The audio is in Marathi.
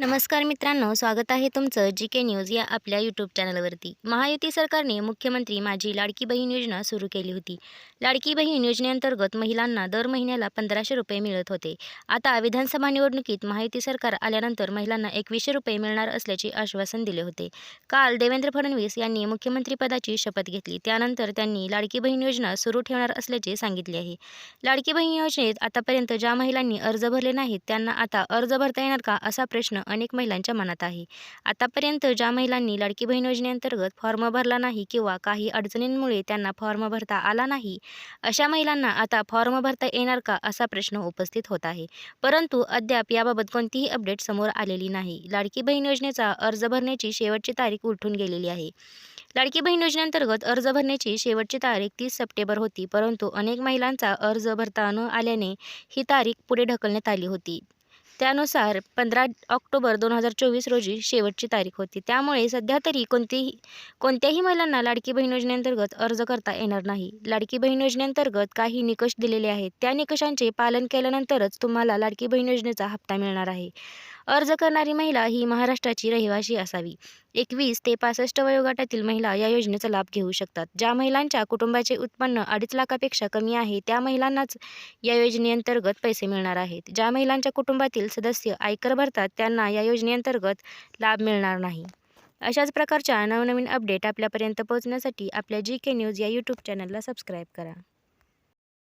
नमस्कार मित्रांनो स्वागत आहे तुमचं जी के न्यूज या आपल्या यूट्यूब चॅनलवरती. महायुती सरकारने मुख्यमंत्री माझी लाडकी बहीण योजना सुरू केली होती. लाडकी बहीण योजनेअंतर्गत महिलांना दर महिन्याला पंधराशे रुपये मिळत होते. आता विधानसभा निवडणुकीत महायुती सरकार आल्यानंतर महिलांना एकवीसशे रुपये मिळणार असल्याचे आश्वासन दिले होते. काल देवेंद्र फडणवीस यांनी मुख्यमंत्रीपदाची शपथ घेतली. त्यानंतर त्यांनी लाडकी बहीण योजना सुरू ठेवणार असल्याचे सांगितले आहे. लाडकी बहीण योजनेत आतापर्यंत ज्या महिलांनी अर्ज भरले नाहीत त्यांना आता अर्ज भरता येणार का असा प्रश्न अनेक महिलांच्या मनात आहे. आतापर्यंत ज्या महिलांनी लाडकी बहीण योजनेअंतर्गत फॉर्म भरला नाही किंवा काही अडचणींमुळे त्यांना फॉर्म भरता आला नाही अशा महिलांना आता फॉर्म भरता येणार का असा प्रश्न उपस्थित होत आहे. परंतु अद्याप याबाबत कोणतीही अपडेट समोर आलेली नाही. लाडकी बहीण योजनेचा अर्ज भरण्याची शेवटची तारीख उलटून गेलेली आहे. लाडकी बहीण योजनेअंतर्गत अर्ज भरण्याची शेवटची तारीख तीस सप्टेंबर होती परंतु अनेक महिलांचा अर्ज भरता न आल्याने ही तारीख पुढे ढकलण्यात आली होती. त्यानुसार पंधरा ऑक्टोबर दोन हजार चोवीस रोजी शेवटची तारीख होती. त्यामुळे सध्या तरी कोणतीही कोणत्याही महिलांना लाडकी बहीण योजनेअंतर्गत अर्ज करता येणार नाही. लाडकी बहीण योजनेअंतर्गत काही निकष दिलेले आहेत. त्या निकषांचे पालन केल्यानंतरच तुम्हाला लाडकी बहीण योजनेचा हप्ता मिळणार आहे. अर्ज करणारी महिला ही महाराष्ट्राची रहिवासी असावी. एकवीस ते पासष्ट वयोगटातील महिला या योजनेचा लाभ घेऊ शकतात. ज्या महिलांच्या कुटुंबाचे उत्पन्न अडीच लाखापेक्षा कमी आहे त्या महिलांनाच या योजनेअंतर्गत पैसे मिळणार आहेत. ज्या महिलांच्या कुटुंबातील सदस्य आयकर भरतात त्यांना या योजनेअंतर्गत लाभ मिळणार नाही. अशाच प्रकारच्या नवनवीन अपडेट आपल्यापर्यंत पोहोचण्यासाठी आपल्या जी के न्यूज या यूट्यूब चॅनलला सबस्क्राईब करा.